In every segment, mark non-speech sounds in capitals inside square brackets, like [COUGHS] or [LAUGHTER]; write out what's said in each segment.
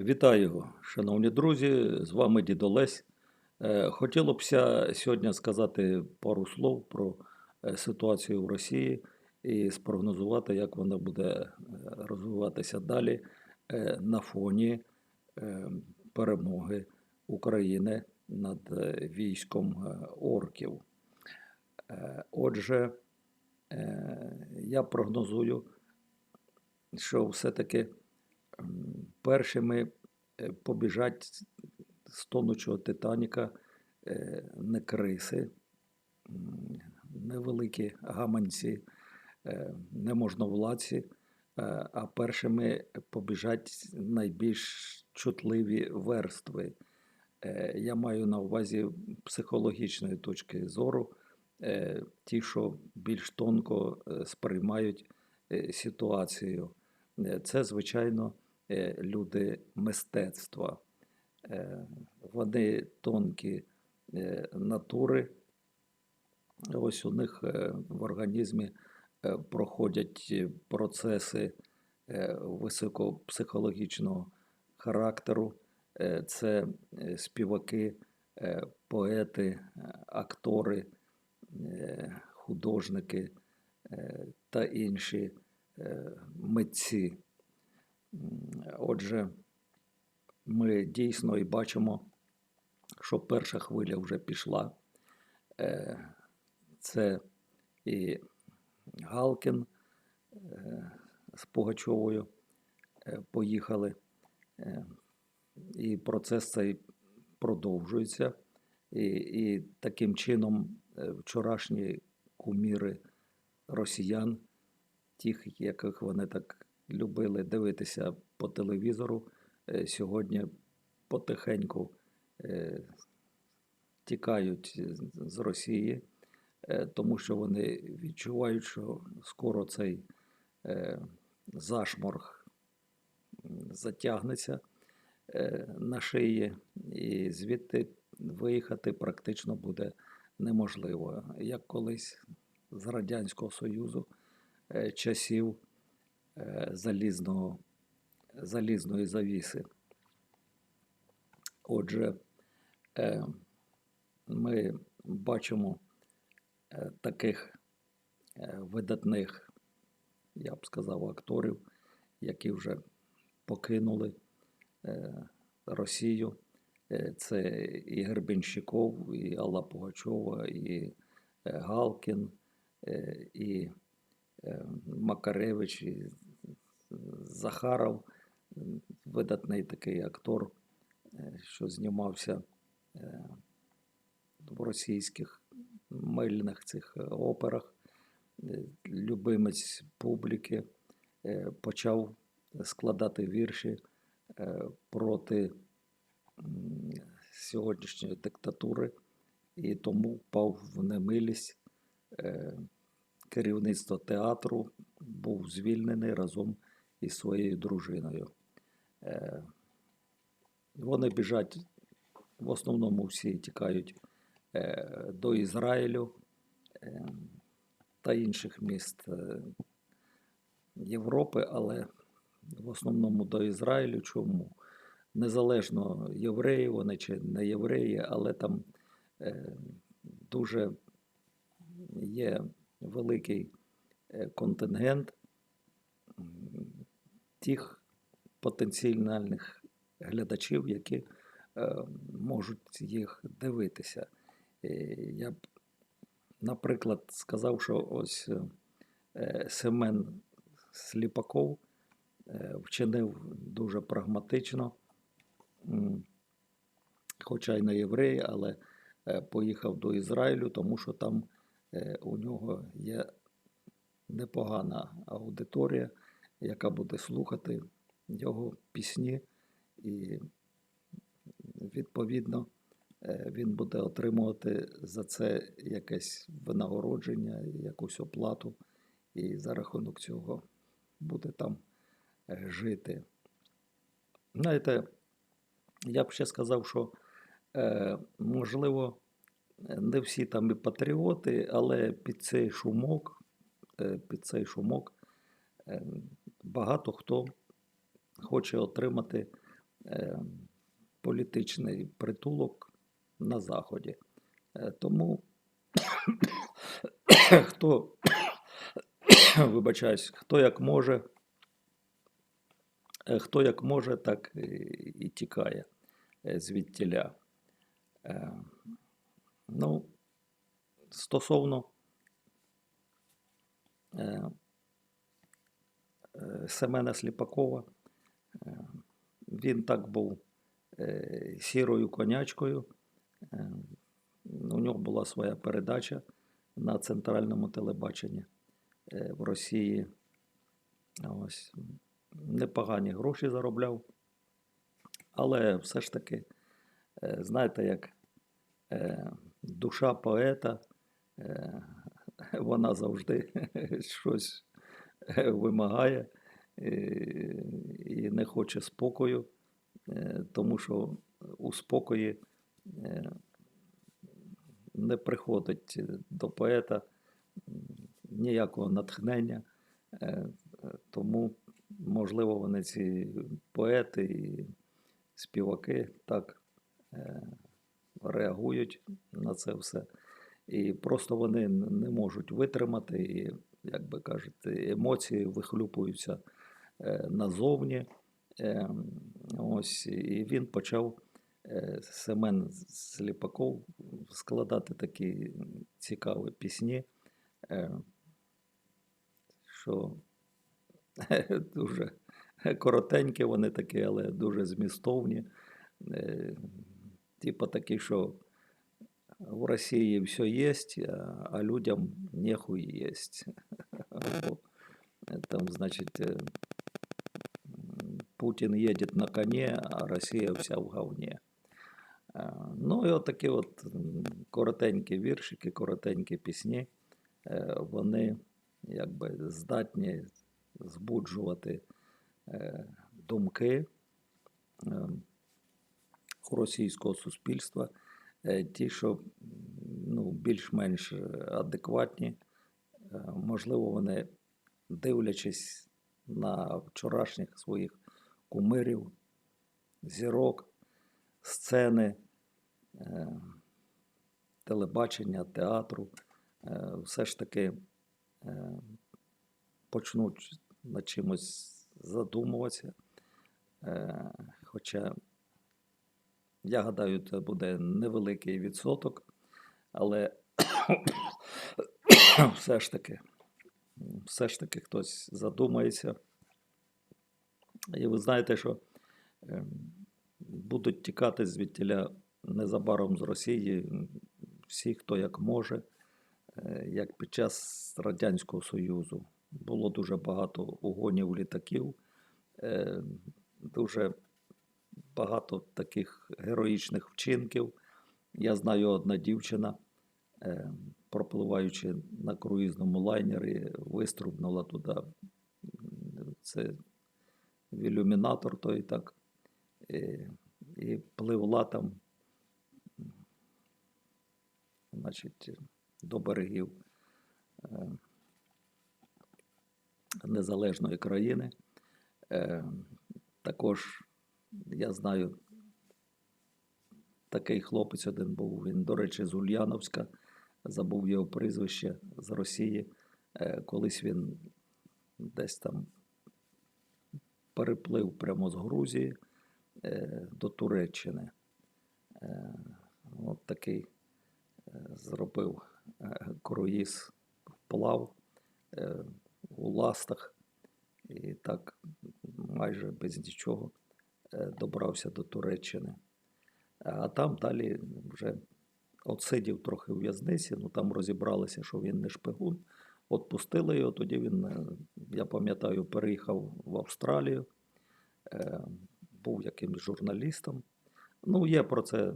Вітаю, шановні друзі! З вами Дід Олесь. Е, Хотілося б сьогодні сказати пару слов про е, ситуацію в Росії і спрогнозувати, як вона буде е, розвиватися далі на фоні перемоги України над військом орків. Отже, я прогнозую, що все-таки першими побіжать з тонучого Титаніка не криси, невеликі гаманці, е, неможновладці, е, а першими побіжать найбільш чутливі верстви. Е, Я маю на увазі психологічної точки зору, е, ті, що більш тонко е, сприймають ситуацію. Це, звичайно, люди мистецтва. Е, Вони тонкі е, натури. Ось у них е, в організмі е, проходять е, процеси е, високопсихологічного характеру. Е, Це е, співаки, е, поети, е, актори, е, художники е, та інші е, митці. Отже, ми дійсно і бачимо, що перша хвиля вже пішла. Е, Це і Галкін е, з Пугачовою е, поїхали. І процес цей продовжується. І, і таким чином вчорашні куміри росіян, тих, яких вони так любили дивитися по телевізору, е, сьогодні потихеньку е, тікають з- Росії, е, тому що вони відчувають, що скоро цей зашморг затягнеться на шиї, і звідти виїхати практично буде неможливо. Як колись з Радянського Союзу часів залізного, залізної завіси. Отже, е, ми бачимо е, таких е, видатних, я б сказав, акторів, які вже покинули е, Росію. Е, Це і Гербенщиков, і Алла Пугачова, і е, Галкін, е, і е, Макаревич, і Захаров, видатний такий актор, е, що знімався е, в російських мильних цих е, операх, любимець публіки, почав складати вірші проти сьогоднішньої диктатури і тому впав в немилість. Керівництво театру був звільнений разом із своєю дружиною. Е, Вони біжать, в основному всі тікають е, до Ізраїлю е, та інших міст Європи, але в основному до Ізраїлю. Чому? Незалежно євреї вони чи не євреї, але там дуже є великий контингент тих потенціальних глядачів, які е, можуть їх дивитися. І Я б, наприклад, сказав, що ось е, Семен Сліпаков е, вчинив дуже прагматично, хоча й не єврей, але е, поїхав до Ізраїлю, тому що там е, у нього є непогана аудиторія, яка буде слухати його пісні, і відповідно е, він буде отримувати за це якесь винагородження, якусь оплату, і за рахунок цього буде там е, жити. Знаєте, я б ще сказав, що е, можливо, не всі там і патріоти, але під цей шумок, під цей шумок е, багато хто хоче отримати е, політичний притулок на Заході. Е, Тому [COUGHS] хто, [COUGHS] вибачаюсь, хто як може, е, хто як може, так і, і тікає е, звідтіля. Е, Ну, стосовно е, Семена Сліпакова, е, він так був е, сірою конячкою. Е, У нього була своя передача на центральному телебаченні в Росії. Ось непогані гроші заробляв. Але все ж таки, знаєте, як душа поета, [LAUGHS] вона завжди [LAUGHS] щось вимагає і не хоче спокою, е, тому що у спокої е, не приходить до поета ніякого натхнення. Е, Тому, можливо, вони ці поети і співаки так реагують на це все. І просто вони не можуть витримати, і, як би кажуть, емоції вихлюпуються назовні. Е, Ось, і він почав е, Семен Сліпаков складати такі цікаві пісні, е, що [LAUGHS] дуже коротенькі вони такі, але дуже змістовні. Е, Типа такі, що в Росії все есть, а людям нехуй [LAUGHS] е, Там, значить, е, м, Путін їде на коні, а Росія вся в говні. Ну і от такі от коротенькі віршики, коротенькі пісні, е, вони якби здатні збуджувати е, думки е, російського суспільства, е, ті, що ну, більш-менш адекватні, можливо, вони, дивлячись на вчорашніх своїх кумирів, зірок, сцени, е, телебачення, театру, е, все ж таки е, почнуть над чимось задумуватися. Хоча, я гадаю, це буде невеликий відсоток, але [COUGHS] все ж таки, все ж таки хтось задумається. І ви знаєте, що ем, будуть тікати звідтіля незабаром з Росії всі, хто як може, Е, як під час Радянського Союзу. Було дуже багато угонів літаків, е, дуже багато таких героїчних вчинків. Я знаю, одна дівчина, е, пропливаючи на круїзному лайнері, виструбнула туди. Це в ілюмінатор той так. е, І пливла там, значить, до берегів е, незалежної країни. Е, Також я знаю, такий хлопець один був. Він, до речі, з Ульяновська, забув його прізвище з Росії. Е, Колись він десь там переплив прямо з Грузії е, до Туреччини. Е, От такий е, зробив круїз вплав у ластах і так майже без нічого добрався до Туреччини. А там далі вже отсидів трохи в в'язниці, ну там розібралися, що він не шпигун. Отпустили його, тоді він, е, я пам'ятаю, переїхав в Австралію, е, був якимсь журналістом. Ну, є про це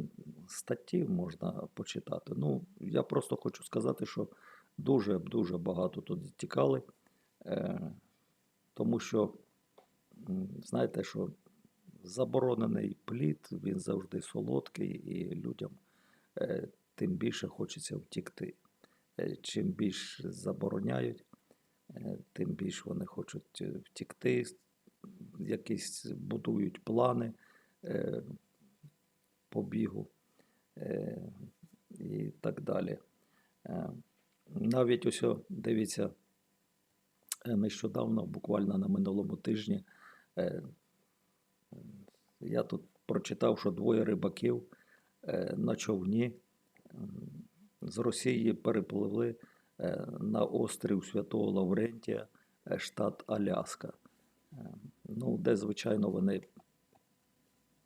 статті, можна почитати. Ну, я просто хочу сказати, що дуже-дуже багато тут тікали, е, тому що, знаєте, що заборонений плід, він завжди солодкий, і людям тим більше хочеться втікти. Е, Чим більше забороняють, е, тим більше вони хочуть е, втікти, якісь будують плани, побігу і так далі. Навіть ось, дивіться, нещодавно, буквально на минулому тижні, я тут прочитав, що двоє рибаків на човні з Росії перепливли е, на острів Святого Лаврентія, е, штат Аляска. Е, Ну, де, звичайно, вони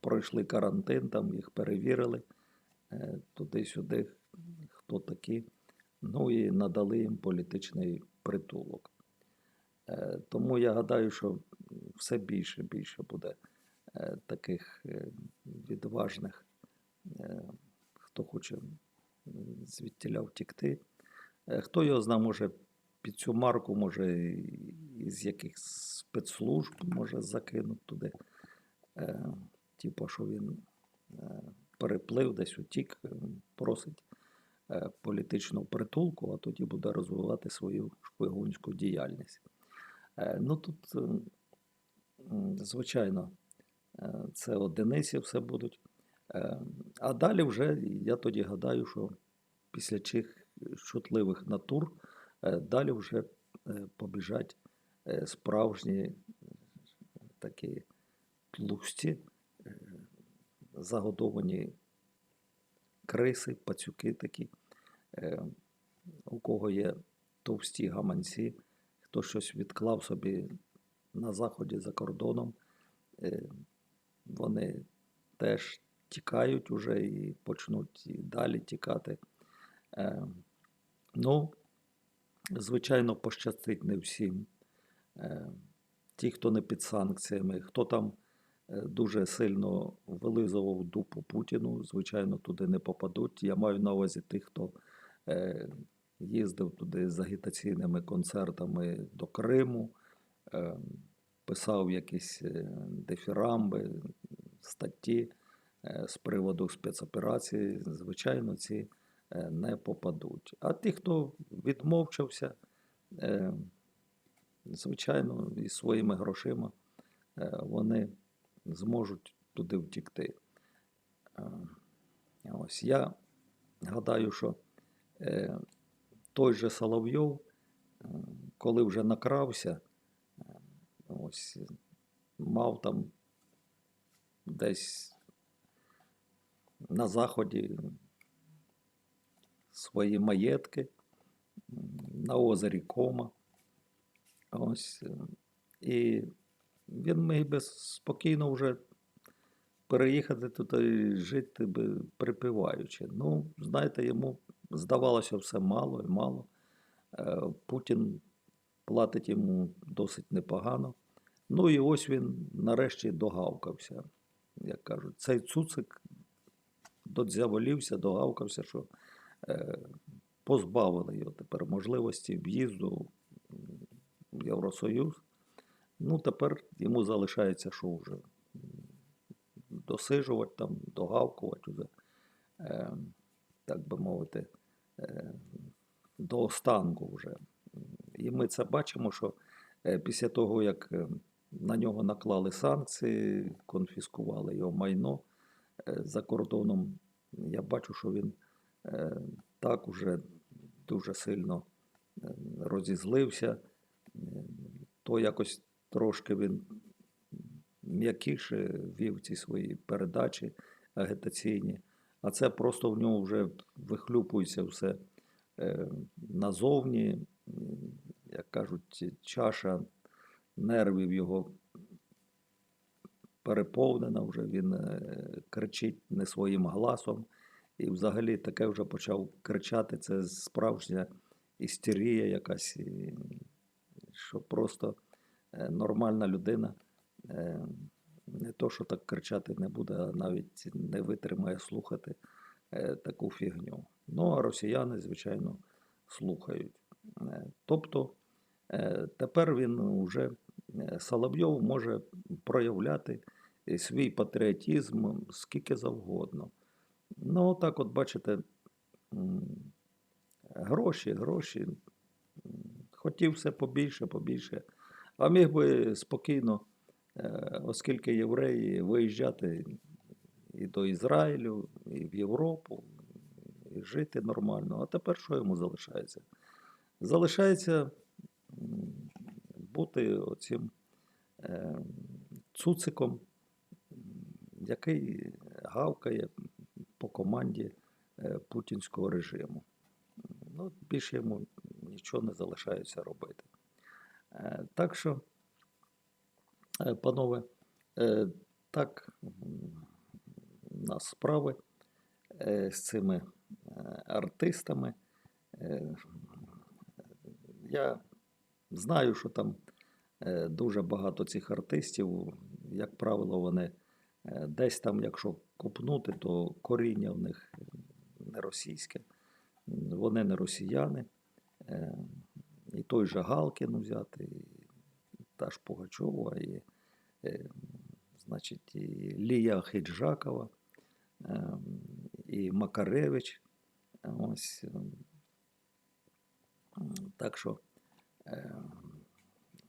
пройшли карантин, там їх перевірили туди-сюди, хто такі. Ну і надали їм політичний притулок. Тому я гадаю, що все більше і більше буде таких відважних, хто хоче звідтіля втікти. Е, Хто його знає, може під цю марку, може із якихось спецслужб може закинуть туди. Е, Типу, що він е, переплив, десь утік, просить політичного притулку, а тоді буде розвивати свою шпигунську діяльність. Ну тут, е, звичайно, це одиниці все будуть. Е, А далі вже я тоді гадаю, що після чих чутливих натур е, далі вже е, побіжать справжні такі тлусті, загодовані криси, пацюки такі, у кого є товсті гаманці, хто щось відклав собі на заході за кордоном, вони теж тікають уже і почнуть і далі тікати. Е, Ну, звичайно, пощастить не всім. Е, Ті, хто не під санкціями, хто там е, дуже сильно вилизував дупу Путіну, звичайно, туди не попадуть. Я маю на увазі тих, хто е, їздив туди з агітаційними концертами до Криму, е, писав якісь е, дифірамби, статті з приводу спецоперації, звичайно, ці е, не попадуть. А ті, хто відмовчався, е, звичайно, і своїми грошима е, вони зможуть туди втікти. Е, Ось я гадаю, що е, той же Соловйов, е, коли вже накрався, е, ось мав там десь на заході свої маєтки на озері Кома. Ось. е, І він міг би спокійно вже переїхати туди жити би припиваючи. Ну, знаєте, йому здавалося все мало і мало. Е, Путін платить йому досить непогано. Ну і ось він нарешті догавкався. Як кажуть, цей цуцик додзяволівся, догавкався, що е, позбавили його тепер можливості в'їзду в Євросоюз. Ну, тепер йому залишається що вже? Досижувати там, догавкувати вже, е, так би мовити, е, до останку вже. І ми це бачимо, що після того, як на нього наклали санкції, конфіскували його майно за кордоном, я бачу, що він е, так уже дуже сильно е, розізлився, то якось трошки він м'якіше вів ці свої передачі агітаційні, а це просто в нього вже вихлюпується все е, назовні, як кажуть, чаша нервів його переповнена, вже він е, кричить не своїм гласом. І взагалі таке вже почав кричати. Це справжня істерія якась, що просто е, нормальна людина е, не то, що так кричати не буде, а навіть не витримає слухати таку фігню. Ну, а росіяни, звичайно, слухають. Тобто тепер він вже Соловйов може проявляти свій патріотизм скільки завгодно. Ну, так от бачите, гроші, гроші. Хотів все побільше, побільше. А міг би спокійно Е, Оскільки євреї виїжджати і до Ізраїлю, і в Європу, і жити нормально. А тепер що йому залишається? Залишається бути оцим е, цуциком, який гавкає по команді е, путінського режиму. Ну, більше йому нічого не залишається робити. Е, Так що, е, панове, так у нас справи з цими артистами. Я знаю, що там дуже багато цих артистів, як правило, вони десь там, якщо копнути, то коріння в них не російське. Вони не росіяни. Е, І той же Галкін взяти, і та ж Пугачова, і, е, значить, і Лія Хиджакова, е, і Макаревич. Ось. е, Так що е,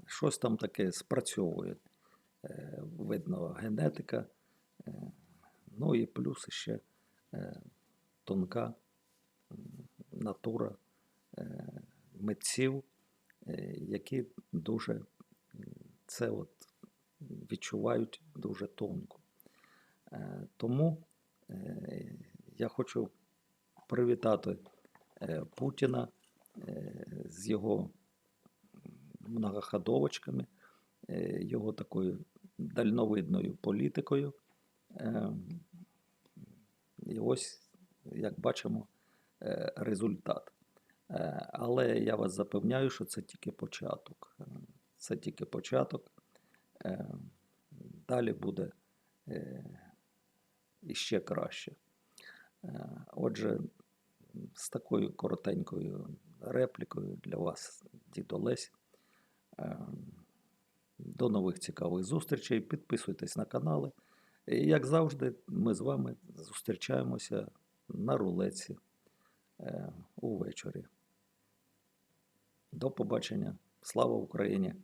щось там таке спрацьовує. Е, Видно, генетика. Ну і плюс ще е, тонка натура е, митців, е, які дуже це от відчувають дуже тонко. Тому я хочу привітати Путіна з його многоходовочками, його такою дальновидною політикою. Е, І ось, як бачимо, е, результат. Е, Але я вас запевняю, що це тільки початок. Е, Це тільки початок. Далі буде іще краще. Отже, з такою коротенькою реплікою для вас, дід Олесь. Е, До нових цікавих зустрічей. Підписуйтесь на канали. І, як завжди, ми з вами зустрічаємося на рулеці е, увечері. До побачення. Слава Україні!